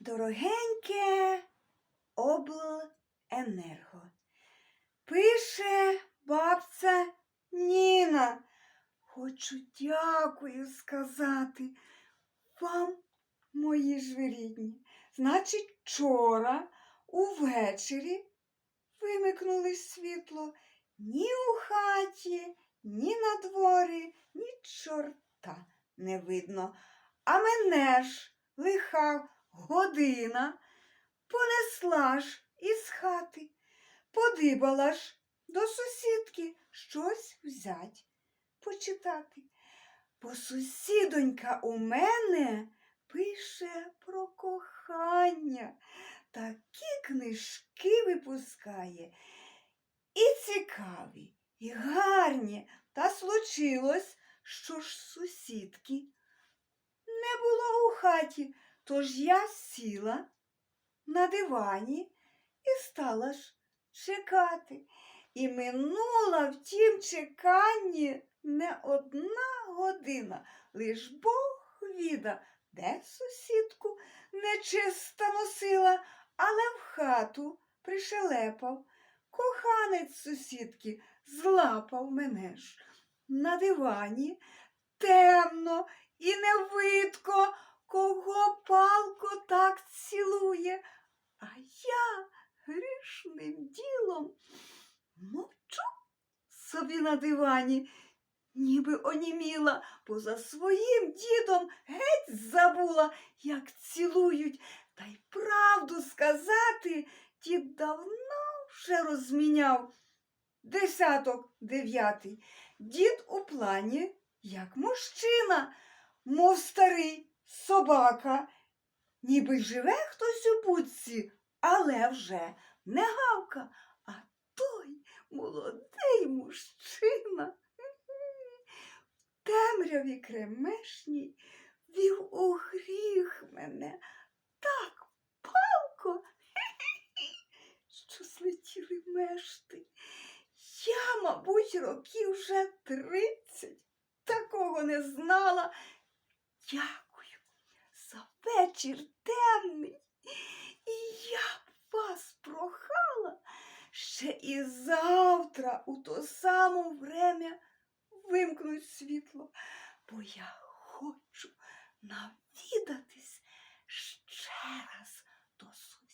Дорогеньке обленерго. Пише бабця Ніна. Хочу дякую сказати вам, мої ж ви. Значить, вчора увечері вимикнули світло ні у хаті, ні на дворі, ні чорта не видно. А мене ж лиха година понесла ж із хати, подибала ж до сусідки щось взять, почитати. Бо сусідонька у мене пише про кохання, такі книжки випускає. І цікаві, і гарні, та случилось, що ж сусідки не було у хаті, тож я сіла на дивані і стала ж чекати. І минула в тім чеканні не одна година, лиш Бог віда, де сусідку нечиста носила, але в хату пришелепав. Коханець сусідки злапав мене ж на дивані темно і не видко, кого палко так цілує. А я грішним ділом мовчу собі на дивані, ніби оніміла, поза своїм дідом геть забула, як цілують. Та й правду сказати, дід давно вже розміняв. Десяток дев'ятий. Дід у плані, як мужчина, мов старий собака, ніби живе хтось у будці, але вже не гавка, а той молодий мужчина. Темряві кремешній вів у гріх мене так палко, що злетіли мешти. Я, мабуть, років вже тридцять такого не знала. За вечір темний. І я вас прохала ще і завтра у то саме врем'я вимкнуть світло, бо я хочу навідатись ще раз до сусідки.